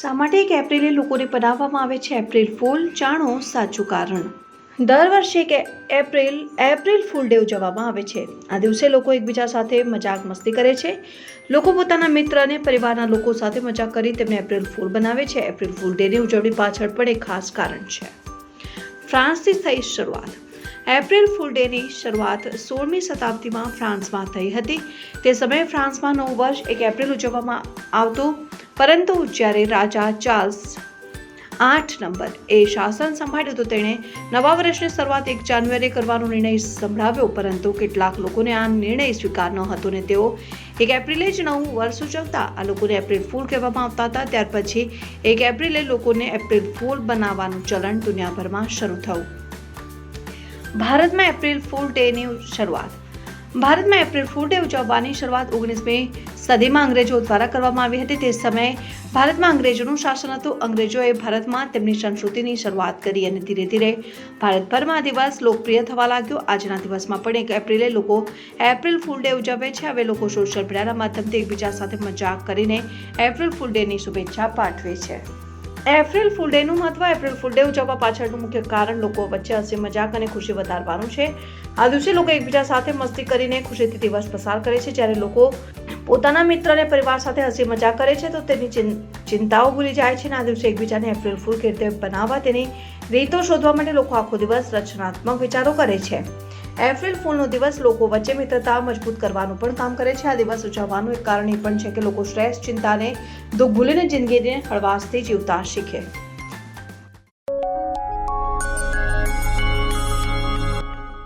શા માટે એક એપ્રિલે લોકોને બનાવવામાં આવે છે એપ્રિલ ફૂલ? જાણો સાચું કારણ. દર વર્ષે કે એપ્રિલ એપ્રિલ ફૂલ ડે ઉજવવામાં આવે છે. આ દિવસે લોકો એકબીજા સાથે મજાક મસ્તી કરે છે. લોકો પોતાના મિત્ર અને પરિવારના લોકો સાથે મજાક કરી તેમને એપ્રિલ ફૂલ બનાવે છે. એપ્રિલ ફૂલ ડેની ઉજવણી પાછળ પણ એક ખાસ કારણ છે. ફ્રાન્સથી થઈ શરૂઆત. એપ્રિલ ફૂલ ડેની શરૂઆત સોળમી શતાબ્દીમાં ફ્રાન્સમાં થઈ હતી. તે સમયે ફ્રાન્સમાં નવું વર્ષ એક એપ્રિલ ઉજવવામાં આવતું પરંતુ જ્યારે રાજા ચાર્લ્સ આઠ નંબર એ શાસન સંભાળ્યું તો તેણે નવા વર્ષની શરૂઆત એક જાન્યુઆરી કરવાનો નિર્ણય સંભળાવ્યો, પરંતુ કેટલાક લોકોને આ નિર્ણય સ્વીકાર ન હતો ને તેઓ એક એપ્રિલે જ નવું વર્ષ ઉજવતા આ લોકોને એપ્રિલ ફૂલ કહેવામાં આવતા હતા. ત્યાર પછી એક એપ્રિલે લોકોને એપ્રિલ ફૂલ બનાવવાનું ચલણ દુનિયાભરમાં શરૂ થયું. ભારતમાં એપ્રિલ ફૂલ ડેની શરૂઆત ભારતમાં એપ્રિલ ફૂલ ડે ઉજવવાની શરૂઆત ઓગણીસમી સદીમાં અંગ્રેજો દ્વારા કરવામાં આવી હતી. તે સમયે ભારતમાં અંગ્રેજોનું શાસન હતું. અંગ્રેજોએ ભારતમાં તેમની સંસ્કૃતિની શરૂઆત કરી અને ધીરે ધીરે ભારતભરમાં આ દિવસ લોકપ્રિય થવા લાગ્યો. આજના દિવસમાં પણ એક એપ્રિલે લોકો એપ્રિલ ફૂલ ડે ઉજવે છે. હવે લોકો સોશિયલ મીડિયાના માધ્યમથી એકબીજા સાથે મજાક કરીને એપ્રિલ ફૂલ ડેની શુભેચ્છા પાઠવે છે. એપ્રિલ ફૂલ ડેનું મહત્વ, એપ્રિલ ફૂલ ડે ઉજવવા પાછળનું મુખ્ય કારણ લોકો વચ્ચે હસી મજાક અને ખુશી વધારવાનું છે. આ દિવસે લોકો એકબીજા સાથે મસ્તી કરીને ખુશીથી દિવસ પસાર કરે છે. જ્યારે લોકો પોતાના મિત્ર અને પરિવાર સાથે હસી મજાક કરે છે, તો તેની ચિંતાઓ ભૂલી જાય છે અને આ દિવસે એકબીજાને એપ્રિલ ફૂલ કેવી રીતે બનાવવા તેની રીતો શોધવા માટે લોકો આખો દિવસ રચનાત્મક વિચારો કરે છે. એપ્રિલ ફૂલનો દિવસ લોકો વચ્ચે મિત્રતા મજબૂત કરવાનું પણ કામ કરે છે. આ દિવસ ઉજવવાનું એક કારણ એ પણ છે કે લોકો સ્ટ્રેસ, ચિંતાને દુઃખ ભૂલીને જિંદગીને હળવાશથી જીવતા શીખે.